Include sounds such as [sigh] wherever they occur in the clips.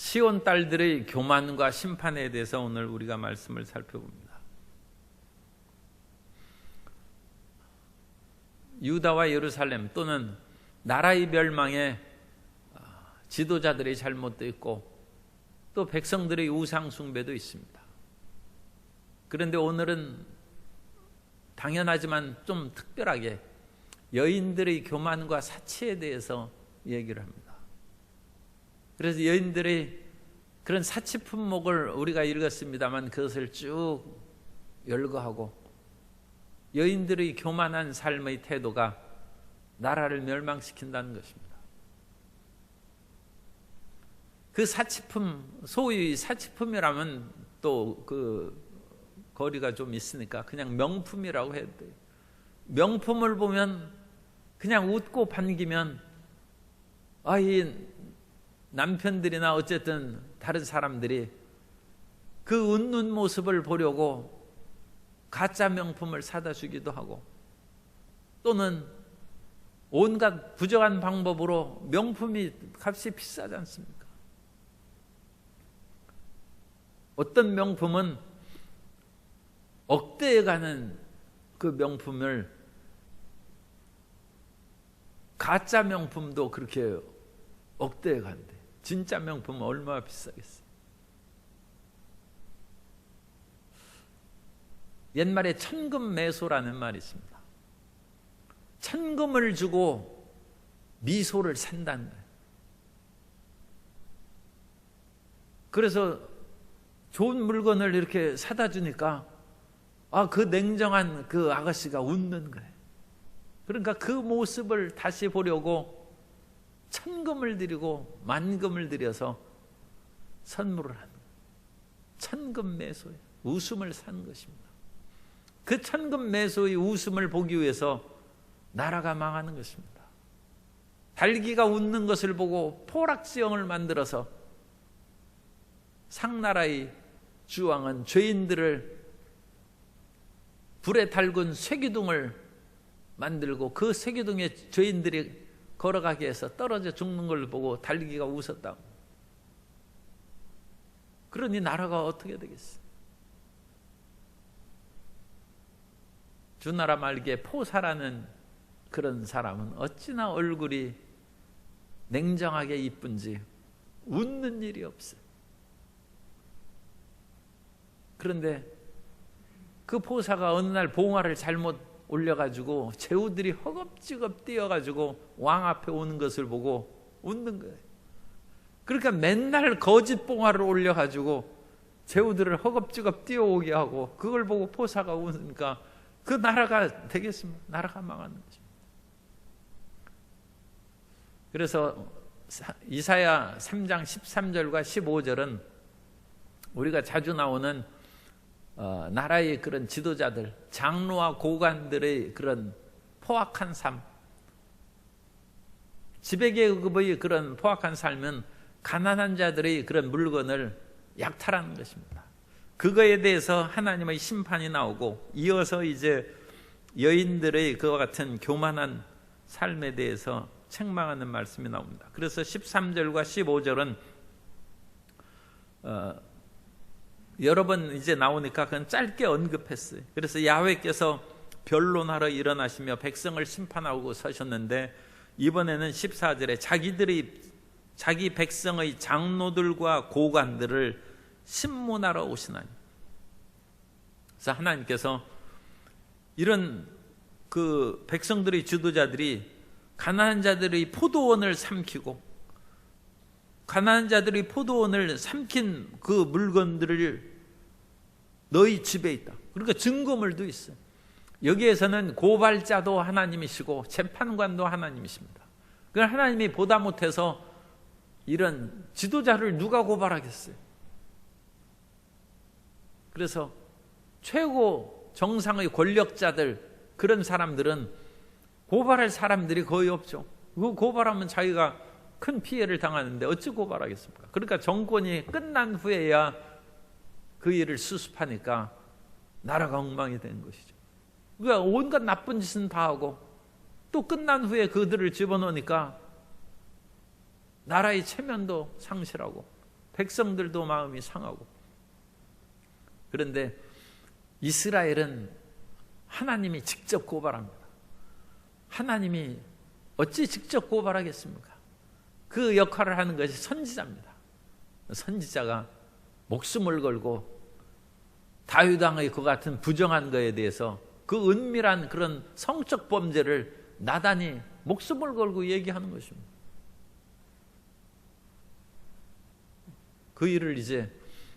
시온 딸들의 교만과 심판에 대해서 오늘 우리가 말씀을 살펴봅니다. 유다와 예루살렘 또는 나라의 멸망에 지도자들의 잘못도 있고 또 백성들의 우상 숭배도 있습니다. 그런데 오늘은 당연하지만 좀 특별하게 여인들의 교만과 사치에 대해서 얘기를 합니다. 그래서 여인들의 그런 사치 품목을 우리가 읽었습니다만 그것을 쭉 열거하고 여인들의 교만한 삶의 태도가 나라를 멸망시킨다는 것입니다. 그 사치품, 소위 사치품이라면 또 그 거리가 좀 있으니까 그냥 명품이라고 해도 돼요. 명품을 보면 그냥 웃고 반기면 아, 이 남편들이나 어쨌든 다른 사람들이 그 웃는 모습을 보려고 가짜 명품을 사다 주기도 하고 또는 온갖 부정한 방법으로 명품이 값이 비싸지 않습니까? 어떤 명품은 억대에 가는 그 명품을 가짜 명품도 그렇게 억대에 간대. 진짜 명품은 얼마나 비싸겠어. 옛말에 천금 매소라는 말이 있습니다. 천금을 주고 미소를 산다는 거예요. 그래서 좋은 물건을 이렇게 사다 주니까 아, 그 냉정한 그 아가씨가 웃는 거예요. 그러니까 그 모습을 다시 보려고 천금을 드리고 만금을 들여서 선물을 하는 거예요. 천금 매소에 웃음을 산 것입니다. 그 천금 매소의 웃음을 보기 위해서 나라가 망하는 것입니다. 달기가 웃는 것을 보고 포락지형을 만들어서 상나라의 주왕은 죄인들을 불에 달군 쇠기둥을 만들고 그 쇠기둥에 죄인들이 걸어가게 해서 떨어져 죽는 걸 보고 달기가 웃었다고. 그러니 나라가 어떻게 되겠어? 주나라 말기에 포사라는 그런 사람은 어찌나 얼굴이 냉정하게 이쁜지 웃는 일이 없어요. 그런데 그 포사가 어느 날 봉화를 잘못 올려가지고 제후들이 허겁지겁 뛰어가지고 왕 앞에 오는 것을 보고 웃는 거예요. 그러니까 맨날 거짓 봉화를 올려가지고 제후들을 허겁지겁 뛰어오게 하고 그걸 보고 포사가 웃으니까 그 나라가 되겠습니까? 나라가 망하는 거죠. 그래서 이사야 3장 13절과 15절은 우리가 자주 나오는 어, 나라의 그런 지도자들, 장로와 고관들의 그런 포악한 삶, 지배계급의 그런 포악한 삶은 가난한 자들의 그런 물건을 약탈하는 것입니다. 그거에 대해서 하나님의 심판이 나오고 이어서 이제 여인들의 그와 같은 교만한 삶에 대해서 책망하는 말씀이 나옵니다. 그래서 13절과 15절은 어, 여러 번 이제 나오니까 그건 짧게 언급했어요. 그래서 야훼께서 변론하러 일어나시며 백성을 심판하고 서셨는데 이번에는 14절에 자기들이 자기 백성의 장로들과 고관들을 신문하러 오시나니. 그래서 하나님께서 이런 그 백성들의 지도자들이 가난한 자들의 포도원을 삼키고 가난한 자들의 포도원을 삼킨 그 물건들을 너희 집에 있다. 그러니까 증거물도 있어요. 여기에서는 고발자도 하나님이시고 재판관도 하나님이십니다. 그 하나님이 보다 못해서 이런 지도자를 누가 고발하겠어요? 그래서 최고 정상의 권력자들 그런 사람들은 고발할 사람들이 거의 없죠. 그 고발하면 자기가 큰 피해를 당하는데 어찌 고발하겠습니까? 그러니까 정권이 끝난 후에야 그 일을 수습하니까 나라가 엉망이 된 것이죠. 그러니까 온갖 나쁜 짓은 다 하고 또 끝난 후에 그들을 집어넣으니까 나라의 체면도 상실하고 백성들도 마음이 상하고 그런데 이스라엘은 하나님이 직접 고발합니다. 하나님이 어찌 직접 고발하겠습니까? 그 역할을 하는 것이 선지자입니다. 선지자가 목숨을 걸고 다윗왕의 그 같은 부정한 것에 대해서 그 은밀한 그런 성적 범죄를 나단이 목숨을 걸고 얘기하는 것입니다. 그 일을 이제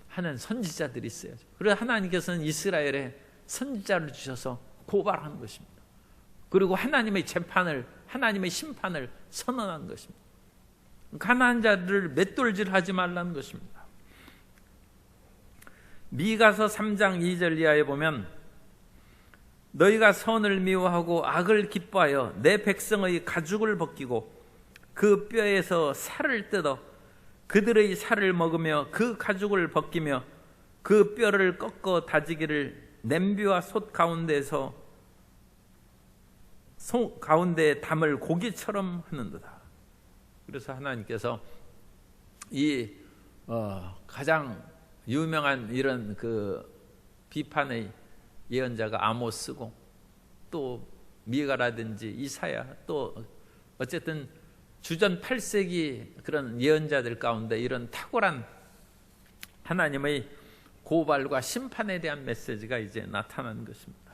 하는 선지자들이 있어야죠. 그래서 하나님께서는 이스라엘에 선지자를 주셔서 고발하는 것입니다. 그리고 하나님의 재판을 하나님의 심판을 선언한 것입니다. 가난한 자들을 맷돌질하지 말라는 것입니다. 미가서 3장 2절 이하에 보면 너희가 선을 미워하고 악을 기뻐하여 내 백성의 가죽을 벗기고 그 뼈에서 살을 뜯어 그들의 살을 먹으며 그 가죽을 벗기며 그 뼈를 꺾어 다지기를 냄비와 솥 가운데서 소 가운데 담을 고기처럼 하는도다. 그래서 하나님께서 이 어, 가장 유명한 이런 그 비판의 예언자가 아모스고 또 미가라든지 이사야 또 어쨌든 주전 8세기 그런 예언자들 가운데 이런 탁월한 하나님의 고발과 심판에 대한 메시지가 이제 나타난 것입니다.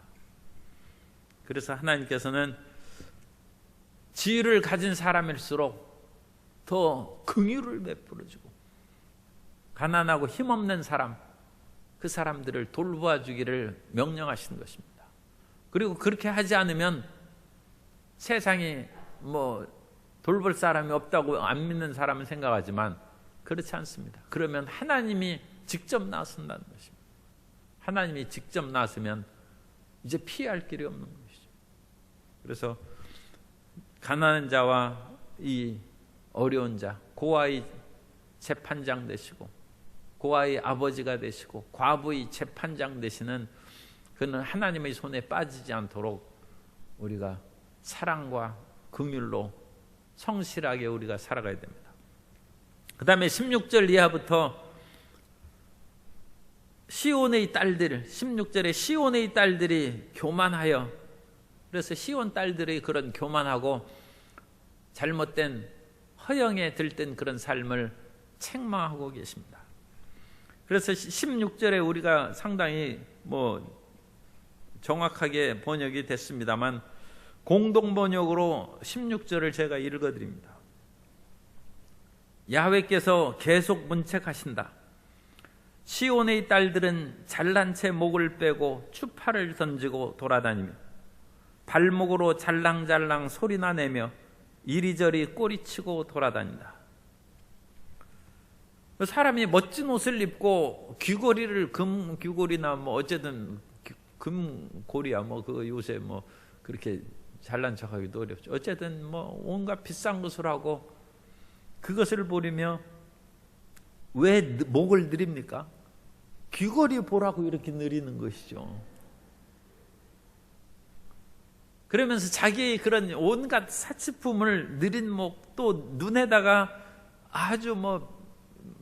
그래서 하나님께서는 지혜를 가진 사람일수록 더 긍휼을 베풀어 주고 가난하고 힘없는 사람 그 사람들을 돌보아 주기를 명령하신 것입니다. 그리고 그렇게 하지 않으면 세상이 뭐 돌볼 사람이 없다고 안 믿는 사람은 생각하지만 그렇지 않습니다. 그러면 하나님이 직접 나선다는 것입니다. 하나님이 직접 나서면 이제 피할 길이 없는 것이죠. 그래서 가난한 자와 이 어려운 자, 고아의 재판장 되시고 고아의 아버지가 되시고 과부의 재판장 되시는 그는 하나님의 손에 빠지지 않도록 우리가 사랑과 긍휼로 성실하게 우리가 살아가야 됩니다. 그 다음에 16절 이하부터 시온의 딸들, 16절에 시온의 딸들이 교만하여 그래서 시온 딸들의 그런 교만하고 잘못된 허영에 들뜬 그런 삶을 책망하고 계십니다. 그래서 16절에 우리가 상당히 뭐 정확하게 번역이 됐습니다만 공동 번역으로 16절을 제가 읽어 드립니다. 야훼께서 계속 문책하신다. 시온의 딸들은 잘난 채 목을 빼고 추파를 던지고 돌아다니며 발목으로 잘랑잘랑 소리나 내며 이리저리 꼬리치고 돌아다닌다. 사람이 멋진 옷을 입고 귀걸이를 금 귀걸이나 뭐 어쨌든 금고리야 뭐 그 요새 뭐 그렇게 잘난 척하기도 어렵죠. 어쨌든 뭐 온갖 비싼 것을 하고 그것을 보리며 왜 목을 느립니까? 귀걸이 보라고 이렇게 느리는 것이죠. 그러면서 자기의 그런 온갖 사치품을 느린 목 또 눈에다가 아주 뭐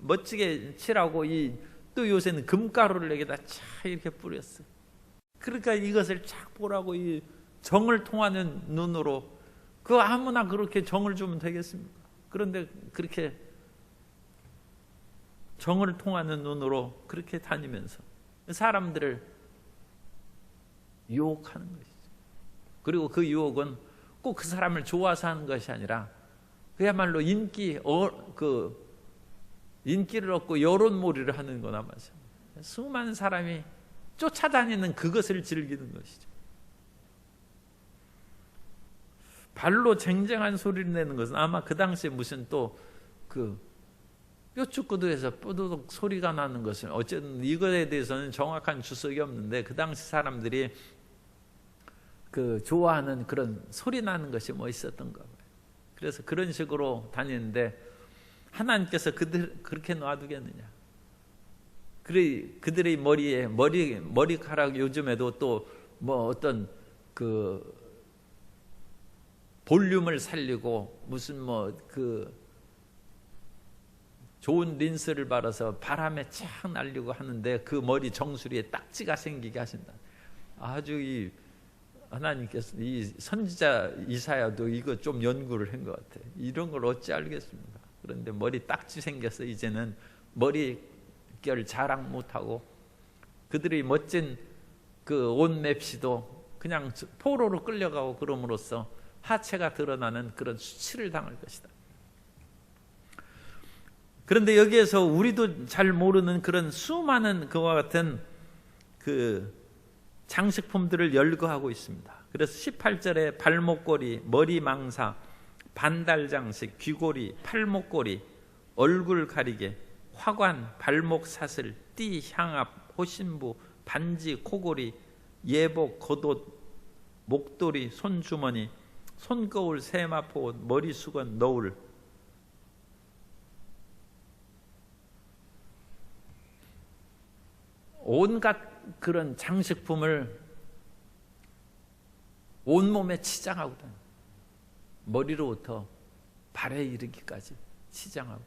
멋지게 칠하고 이 또 요새는 금가루를 여기다 차 이렇게 뿌렸어요. 그러니까 이것을 착 보라고 이 정을 통하는 눈으로 그 아무나 그렇게 정을 주면 되겠습니까? 그런데 그렇게 정을 통하는 눈으로 그렇게 다니면서 사람들을 유혹하는 것이죠. 그리고 그 유혹은 꼭 그 사람을 좋아서 하는 것이 아니라 그야말로 인기 어, 그 인기를 얻고 여론몰이를 하는 거나 마찬가지. 수많은 사람이 쫓아다니는 그것을 즐기는 것이죠. 발로 쟁쟁한 소리를 내는 것은 아마 그 당시에 무슨 또그 뼈축구도에서 뽀드득 소리가 나는 것은 어쨌든 이것에 대해서는 정확한 주석이 없는데 그 당시 사람들이 그 좋아하는 그런 소리 나는 것이 뭐 있었던가 봐요. 그래서 그런 식으로 다니는데 하나님께서 그들 그렇게 놔두겠느냐? 그래 그들의 머리에 머리 머리카락 요즘에도 또 뭐 어떤 그 볼륨을 살리고 무슨 뭐 그 좋은 린스를 바라서 바람에 착 날리고 하는데 그 머리 정수리에 딱지가 생기게 하신다. 아주 이 하나님께서 이 선지자 이사야도 이거 좀 연구를 한 것 같아. 이런 걸 어찌 알겠습니까? 그런데 머리 딱지 생겨서 이제는 머리결 자랑 못하고 그들이 멋진 그 옷 맵시도 그냥 포로로 끌려가고 그럼으로써 하체가 드러나는 그런 수치를 당할 것이다. 그런데 여기에서 우리도 잘 모르는 그런 수많은 그와 같은 그 장식품들을 열거하고 있습니다. 그래서 18절에 발목걸이, 머리망사, 반달 장식, 귀걸이, 팔목걸이, 얼굴 가리개, 화관, 발목 사슬, 띠, 향압, 호신부, 반지, 코걸이, 예복, 겉옷, 목도리, 손주머니, 손거울, 세마포, 머리 수건, 너울, 온갖 그런 장식품을 온몸에 치장하고 다니 머리로부터 발에 이르기까지 치장하고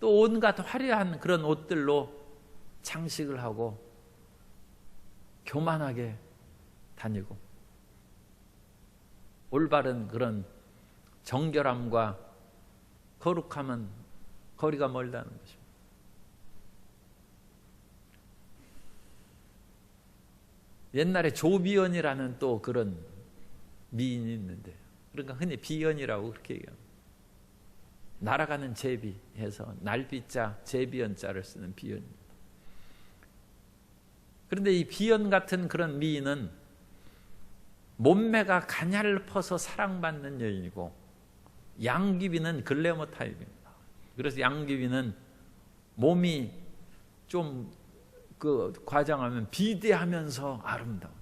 또 온갖 화려한 그런 옷들로 장식을 하고 교만하게 다니고 올바른 그런 정결함과 거룩함은 거리가 멀다는 것입니다. 옛날에 조비연이라는 또 그런 미인이 있는데 그러니까 흔히 비연이라고 그렇게 얘기합니다. 날아가는 제비 해서 날비자 제비연자를 쓰는 비연입니다. 그런데 이 비연 같은 그런 미인은 몸매가 가냘 퍼서 사랑받는 여인이고 양귀비는 글래머 타입입니다. 그래서 양귀비는 몸이 좀 그 과장하면 비대하면서 아름다워.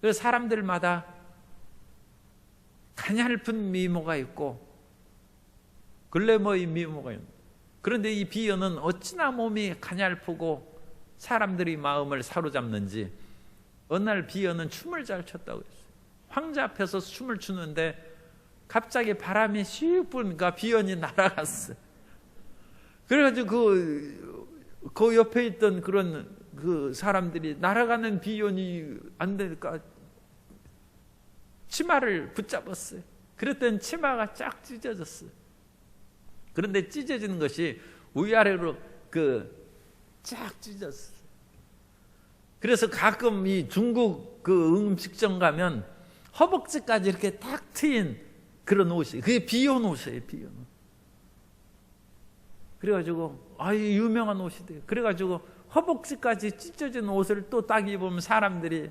그 사람들마다 가냘픈 미모가 있고 글래머의 미모가 있는. 그런데 이 비연은 어찌나 몸이 가냘프고 사람들이 마음을 사로잡는지 어느 날 비연은 춤을 잘 췄다고 했어요. 황제 앞에서 춤을 추는데 갑자기 바람이 슉 부니까 비연이 날아갔어요. 그래가지고 그, 그 옆에 있던 그런 그 사람들이 날아가는 비연이 안 되니까 치마를 붙잡았어요. 그랬더니 치마가 쫙 찢어졌어요. 그런데 찢어지는 것이 위아래로 그 쫙 찢었어요. 그래서 가끔 이 중국 그 음식점 가면 허벅지까지 이렇게 딱 트인 그런 옷이 그게 비온 옷이에요, 비온 옷. 그래가지고 아유 유명한 옷이 돼요. 그래가지고 허벅지까지 찢어진 옷을 또 딱 입으면 사람들이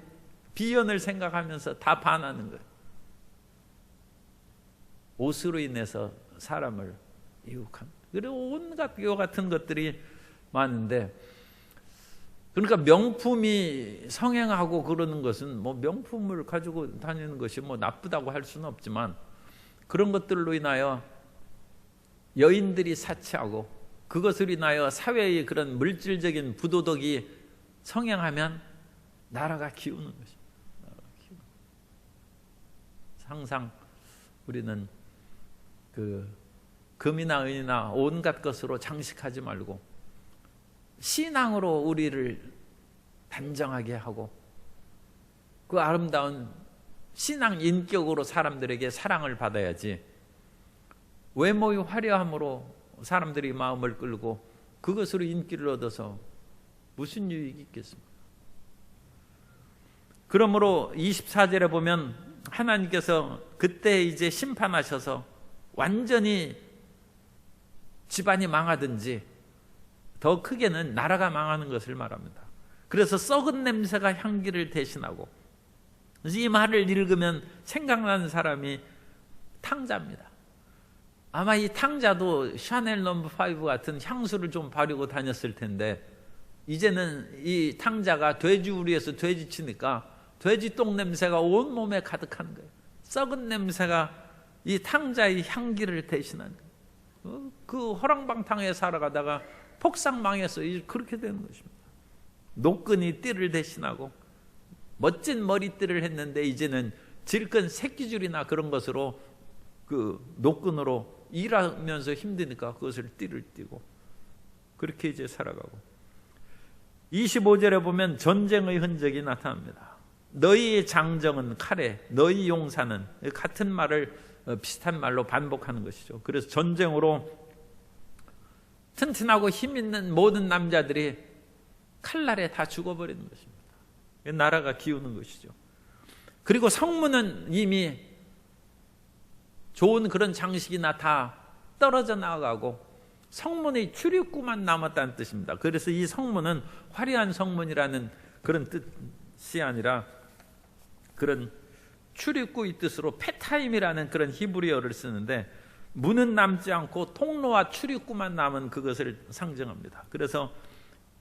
비연을 생각하면서 다 반하는 거예요. 옷으로 인해서 사람을 유혹한. 그리고 온갖 요 같은 것들이 많은데 그러니까 명품이 성행하고 그러는 것은 뭐 명품을 가지고 다니는 것이 뭐 나쁘다고 할 수는 없지만 그런 것들로 인하여 여인들이 사치하고 그것을 인하여 사회의 그런 물질적인 부도덕이 성행하면 나라가 기우는 것입니다. 항상 우리는 그 금이나 은이나 온갖 것으로 장식하지 말고 신앙으로 우리를 단정하게 하고 그 아름다운 신앙 인격으로 사람들에게 사랑을 받아야지 외모의 화려함으로 사람들이 마음을 끌고 그것으로 인기를 얻어서 무슨 유익이 있겠습니까? 그러므로 24절에 보면 하나님께서 그때 이제 심판하셔서 완전히 집안이 망하든지 더 크게는 나라가 망하는 것을 말합니다. 그래서 썩은 냄새가 향기를 대신하고 이 말을 읽으면 생각나는 사람이 탕자입니다. 아마 이 탕자도 샤넬 넘버 5 같은 향수를 좀 바르고 다녔을 텐데 이제는 이 탕자가 돼지 우리에서 돼지 치니까 돼지 똥 냄새가 온 몸에 가득한 거예요. 썩은 냄새가 이 탕자의 향기를 대신한 거예요. 어? 그 허랑방탕에 살아가다가 폭삭 망해서 그렇게 되는 것입니다. 노끈이 띠를 대신하고 멋진 머리띠를 했는데 이제는 질끈 새끼줄이나 그런 것으로 그 노끈으로 일하면서 힘드니까 그것을 띠를 띠고 그렇게 이제 살아가고 25절에 보면 전쟁의 흔적이 나타납니다. 너희의 장정은 칼에 너희 용사는 같은 말을 어, 비슷한 말로 반복하는 것이죠. 그래서 전쟁으로 튼튼하고 힘 있는 모든 남자들이 칼날에 다 죽어버리는 것입니다. 나라가 기우는 것이죠. 그리고 성문은 이미 좋은 그런 장식이나 다 떨어져 나가고 성문의 출입구만 남았다는 뜻입니다. 그래서 이 성문은 화려한 성문이라는 그런 뜻이 아니라 그런 출입구의 뜻으로 페타임이라는 그런 히브리어를 쓰는데 문은 남지 않고 통로와 출입구만 남은 그것을 상징합니다. 그래서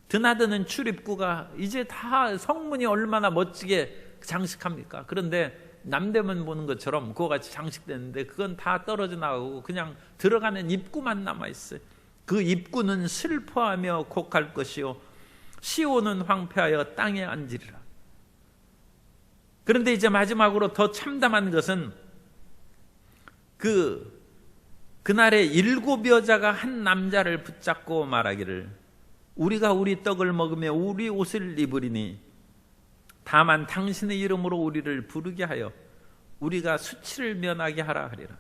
드나드는 출입구가 이제 다 성문이 얼마나 멋지게 장식합니까? 그런데 남대문 보는 것처럼 그거 같이 장식됐는데 그건 다 떨어져 나가고 그냥 들어가는 입구만 남아 있어요. 그 입구는 슬퍼하며 곡할 것이요 시온은 황폐하여 땅에 앉으리라. 그런데 이제 마지막으로 더 참담한 것은 그 그날에 일곱 여자가 한 남자를 붙잡고 말하기를 우리가 우리 떡을 먹으며 우리 옷을 입으리니 다만 당신의 이름으로 우리를 부르게 하여 우리가 수치를 면하게 하라 하리라.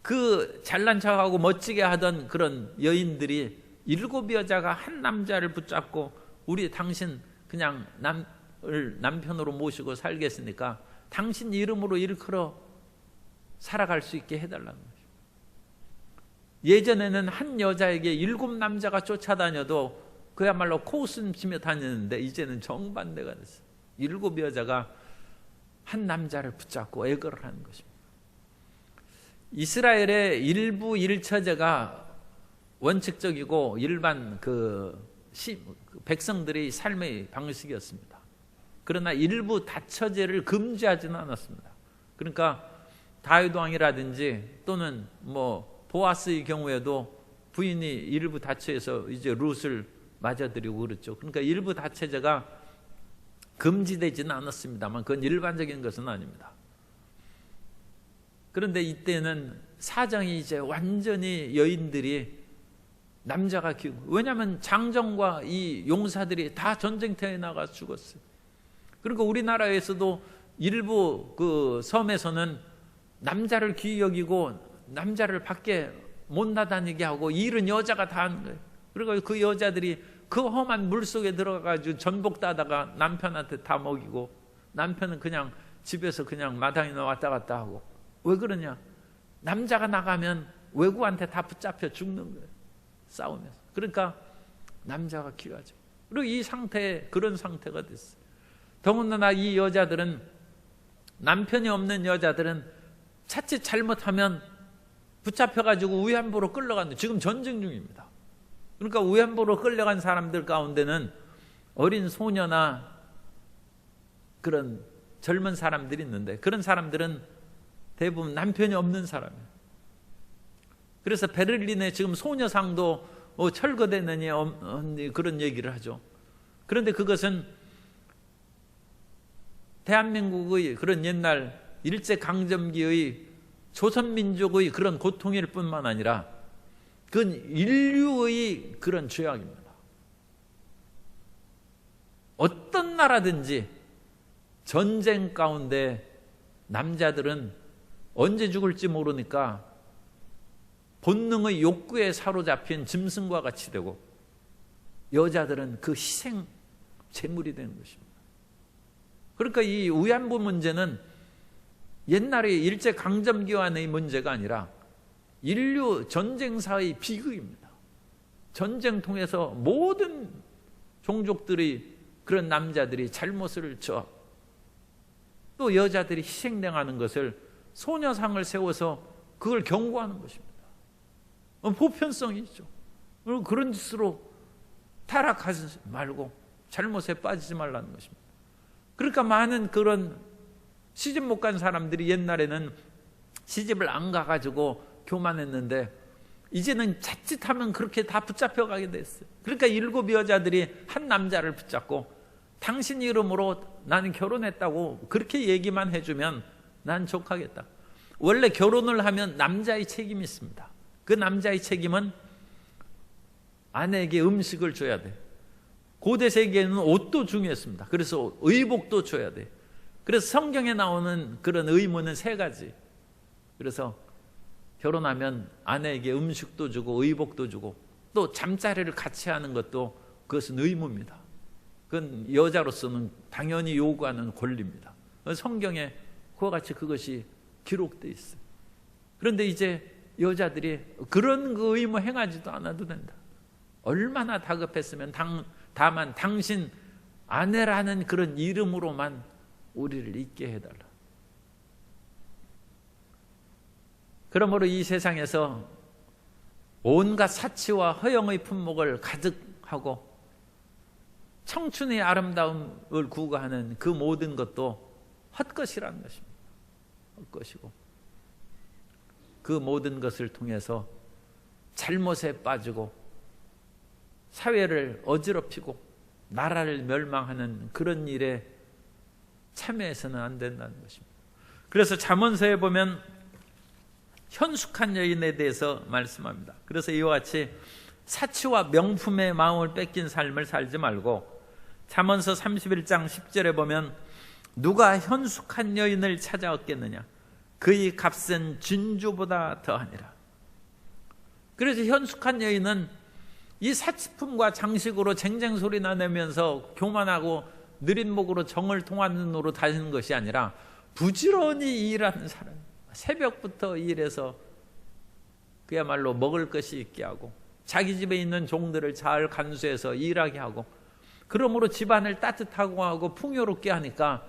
그 잘난 척하고 멋지게 하던 그런 여인들이 일곱 여자가 한 남자를 붙잡고 우리 당신 그냥 남을 남편으로 모시고 살겠으니까 당신 이름으로 일컬어 살아갈 수 있게 해달라는 거죠. 예전에는 한 여자에게 일곱 남자가 쫓아다녀도 그야말로 코웃음 치며 다녔는데 이제는 정반대가 됐어요. 일곱 여자가 한 남자를 붙잡고 애거를 하는 것입니다. 이스라엘의 일부 일처제가 원칙적이고 일반 그 시, 그 백성들의 삶의 방식이었습니다. 그러나 일부 다처제를 금지하지는 않았습니다. 그러니까 다윗 왕이라든지 또는 뭐 보아스의 경우에도 부인이 일부 다처에서 이제 룻을 맞아들이고 그렇죠. 그러니까 일부 다처제가 금지되지는 않았습니다만 그건 일반적인 것은 아닙니다. 그런데 이때는 사정이 이제 완전히 여인들이 남자가 키우고 왜냐하면 장정과 이 용사들이 다 전쟁터에 나가 죽었어요. 그러니까 우리나라에서도 일부 그 섬에서는 남자를 귀히 여기고 남자를 밖에 못 나다니게 하고 일은 여자가 다 하는 거예요. 그리고 그 여자들이 그 험한 물 속에 들어가가지고 전복 따다가 남편한테 다 먹이고 남편은 그냥 집에서 그냥 마당이나 왔다 갔다 하고 왜 그러냐? 남자가 나가면 외국한테 다 붙잡혀 죽는 거예요. 싸우면서. 그러니까 남자가 필요하죠. 그리고 이 상태에 그런 상태가 됐어요. 더군다나 이 여자들은 남편이 없는 여자들은 자칫 잘못하면 붙잡혀가지고 위안부로 끌려가는 지금 전쟁 중입니다. 그러니까 위안부로 끌려간 사람들 가운데는 어린 소녀나 그런 젊은 사람들이 있는데 그런 사람들은 대부분 남편이 없는 사람이에요. 그래서 베를린에 지금 소녀상도 어, 철거되느니 그런 얘기를 하죠. 그런데 그것은 대한민국의 그런 옛날 일제 강점기의 조선민족의 그런 고통일 뿐만 아니라 그건 인류의 그런 죄악입니다. 어떤 나라든지 전쟁 가운데 남자들은 언제 죽을지 모르니까 본능의 욕구에 사로잡힌 짐승과 같이 되고 여자들은 그 희생 제물이 되는 것입니다. 그러니까 이 위안부 문제는 옛날의 일제 강점기와의 문제가 아니라 인류 전쟁사의 비극입니다. 전쟁 통해서 모든 종족들이 그런 남자들이 잘못을 저또 여자들이 희생당하는 것을 소녀상을 세워서 그걸 경고하는 것입니다. 어, 보편성이 있죠. 그런 짓으로 타락하지 말고 잘못에 빠지지 말라는 것입니다. 그러니까 많은 그런 시집 못 간 사람들이 옛날에는 시집을 안 가가지고 교만했는데 이제는 자칫하면 그렇게 다 붙잡혀 가게 됐어요. 그러니까 일곱 여자들이 한 남자를 붙잡고 당신 이름으로 나는 결혼했다고 그렇게 얘기만 해주면 난 족하겠다. 원래 결혼을 하면 남자의 책임이 있습니다. 그 남자의 책임은 아내에게 음식을 줘야 돼. 고대 세계에는 옷도 중요했습니다. 그래서 의복도 줘야 돼. 그래서 성경에 나오는 그런 의무는 세 가지. 그래서 결혼하면 아내에게 음식도 주고 의복도 주고 또 잠자리를 같이 하는 것도 그것은 의무입니다. 그건 여자로서는 당연히 요구하는 권리입니다. 성경에 그와 같이 그것이 기록되어 있어요. 그런데 이제 여자들이 그런 그 의무 행하지도 않아도 된다. 얼마나 다급했으면 당, 다만 당신 아내라는 그런 이름으로만 우리를 잊게 해달라. 그러므로 이 세상에서 온갖 사치와 허영의 품목을 가득하고 청춘의 아름다움을 구가하는 그 모든 것도 헛것이라는 것입니다. 헛것이고 그 모든 것을 통해서 잘못에 빠지고 사회를 어지럽히고 나라를 멸망하는 그런 일에 참여해서는 안 된다는 것입니다. 그래서 잠언서에 보면 현숙한 여인에 대해서 말씀합니다. 그래서 이와 같이 사치와 명품의 마음을 뺏긴 삶을 살지 말고 잠언서 31장 10절에 보면 누가 현숙한 여인을 찾아 얻겠느냐 그의 값은 진주보다 더하니라. 그래서 현숙한 여인은 이 사치품과 장식으로 쟁쟁 소리 나내면서 교만하고 느린 목으로 정을 통하는 눈으로 다니는 것이 아니라 부지런히 일하는 사람. 새벽부터 일해서 그야말로 먹을 것이 있게 하고 자기 집에 있는 종들을 잘 간수해서 일하게 하고 그러므로 집안을 따뜻하고 하고 풍요롭게 하니까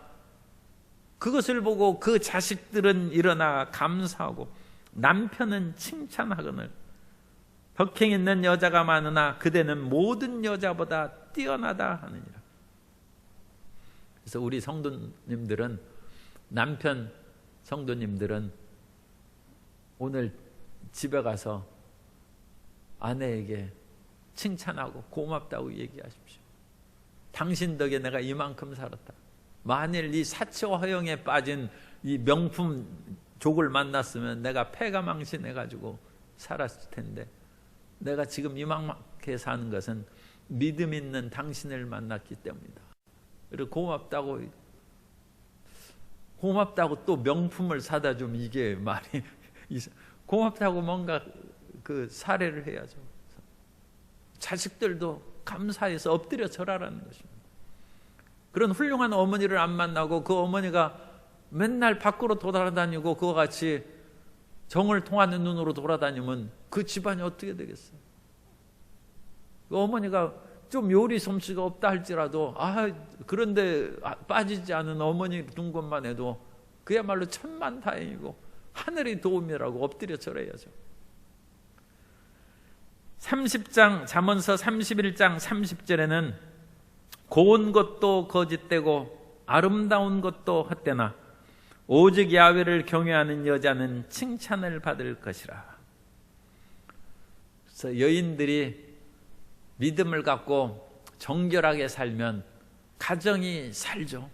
그것을 보고 그 자식들은 일어나 감사하고 남편은 칭찬하거늘 덕행 있는 여자가 많으나 그대는 모든 여자보다 뛰어나다 하느니라. 그래서 우리 성도님들은 남편 성도님들은 오늘 집에 가서 아내에게 칭찬하고 고맙다고 얘기하십시오. 당신 덕에 내가 이만큼 살았다. 만일 이 사치와 허영에 빠진 이 명품 족을 만났으면 내가 폐가 망신해가지고 살았을 텐데 내가 지금 이만하게 사는 것은 믿음 있는 당신을 만났기 때문이다. 그리고 고맙다고 고맙다고 또 명품을 사다 좀 이게 말이 [laughs] 고맙다고 뭔가 그 사례를 해야죠. 자식들도 감사해서 엎드려 절하라는 것입니다. 그런 훌륭한 어머니를 안 만나고 그 어머니가 맨날 밖으로 돌아다니고 그와 같이 정을 통하는 눈으로 돌아다니면 그 집안이 어떻게 되겠어요? 그 어머니가 좀 요리 솜씨가 없다 할지라도 아 그런데 빠지지 않은 어머니 둔 것만 해도 그야말로 천만 다행이고 하늘의 도움이라고 엎드려 절해야죠. 30장 잠언서 31장 30절에는 고운 것도 거짓되고 아름다운 것도 헛되나 오직 야외를 경외하는 여자는 칭찬을 받을 것이라. 그래서 여인들이 믿음을 갖고 정결하게 살면 가정이 살죠.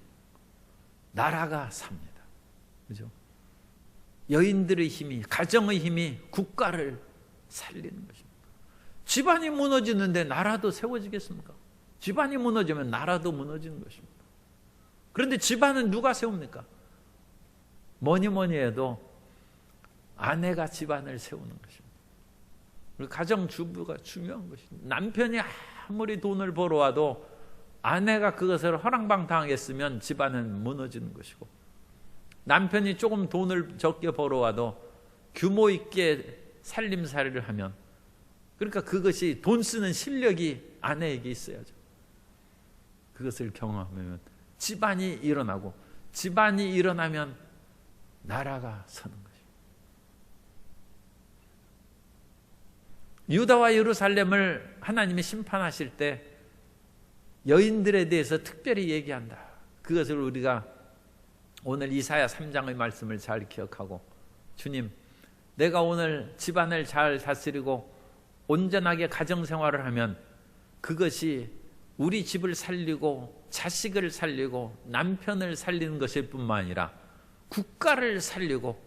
나라가 삽니다. 그죠? 여인들의 힘이, 가정의 힘이 국가를 살리는 것입니다. 집안이 무너지는데 나라도 세워지겠습니까? 집안이 무너지면 나라도 무너지는 것입니다. 그런데 집안은 누가 세웁니까? 뭐니 뭐니 해도 아내가 집안을 세우는 것입니다. 가정 주부가 중요한 것입니다. 남편이 아무리 돈을 벌어와도 아내가 그것을 허랑방탕하겠으면 집안은 무너지는 것이고 남편이 조금 돈을 적게 벌어와도 규모 있게 살림살이를 하면 그러니까 그것이 돈 쓰는 실력이 아내에게 있어야죠. 그것을 경험하면 집안이 일어나고 집안이 일어나면 나라가 서는 거예요. 유다와 예루살렘을 하나님이 심판하실 때 여인들에 대해서 특별히 얘기한다. 그것을 우리가 오늘 이사야 3장의 말씀을 잘 기억하고 주님, 내가 오늘 집안을 잘 다스리고 온전하게 가정 생활을 하면 그것이 우리 집을 살리고 자식을 살리고 남편을 살리는 것일 뿐만 아니라 국가를 살리고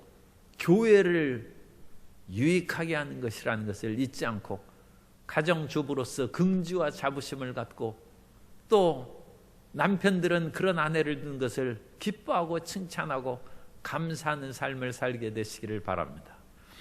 교회를 유익하게 하는 것이라는 것을 잊지 않고 가정주부로서 긍지와 자부심을 갖고 또 남편들은 그런 아내를 둔 것을 기뻐하고 칭찬하고 감사하는 삶을 살게 되시기를 바랍니다.